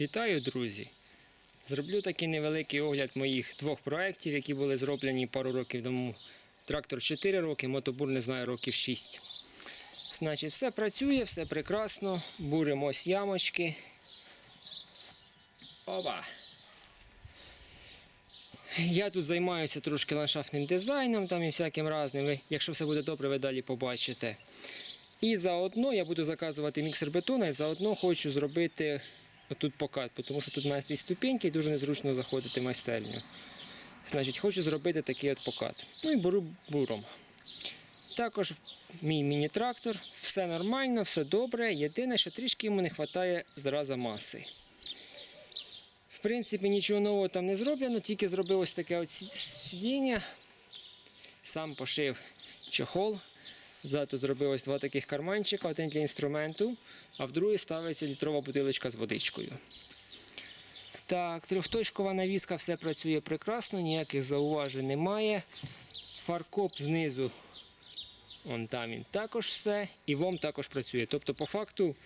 Вітаю, друзі! Зроблю такий невеликий огляд моїх двох проєктів, які були зроблені пару років тому. Трактор 4 роки, мотобур не знаю, років 6. Значить, все працює, все прекрасно. Буримо ямочки. Оба! Я тут займаюся трошки ландшафтним дизайном там і всяким разним. Якщо все буде добре, ви далі побачите. І заодно я буду заказувати міксер бетона і заодно хочу зробити отут покат, тому що тут мене дві ступеньки і дуже незручно заходити в майстерню. Значить, хочу зробити такий от покат. Ну і беру буром. Також мій міні-трактор, все нормально, все добре. Єдине, що трішки йому не вистачає зразу маси. В принципі, нічого нового там не зроблено, тільки зробив ось таке от сидіння. Сам пошив чохол. Ззаду зробив ось два таких карманчика, один для інструменту, а в другий ставиться літрова бутилочка з водичкою. Так, трьохточкова навіска все працює прекрасно, ніяких зауважень немає. Фаркоп знизу, он там він також все. І ВОМ також працює. Тобто, по факту,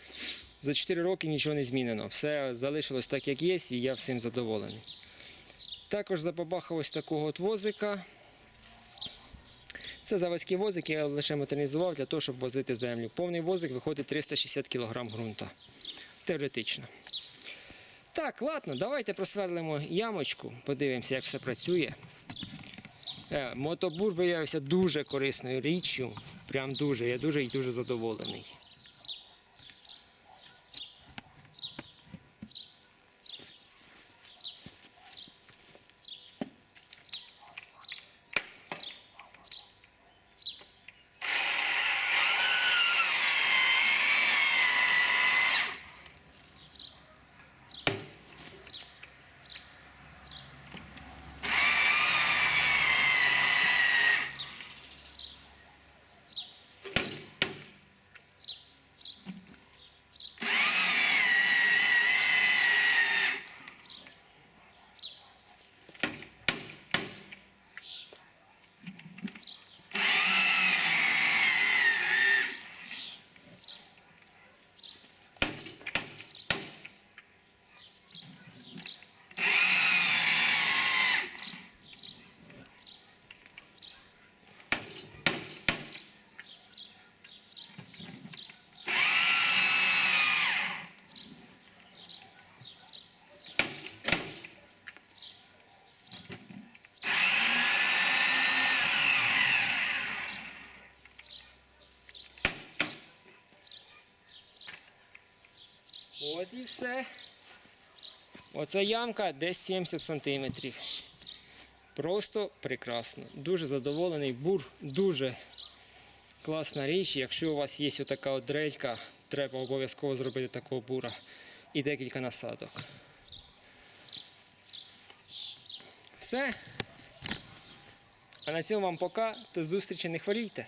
за 4 роки нічого не змінено. Все залишилось так, як є, і я всім задоволений. Також забабахав ось такого от возика. Це заводський возик, я лише модернізував для того, щоб возити землю. Повний возик виходить 360 кг ґрунта. Теоретично. Так, ладно, давайте просверлимо ямочку, подивимося, як все працює. Е, Мотобур виявився дуже корисною річчю. Прям дуже, я дуже і дуже задоволений. От і все. Оця ямка десь 70 сантиметрів. Просто прекрасно. Дуже задоволений. Бур дуже класна річ. Якщо у вас є отака от дрелька, треба обов'язково зробити такого бура і декілька насадок. Все. А на цьому вам пока. До зустрічі, не хворійте.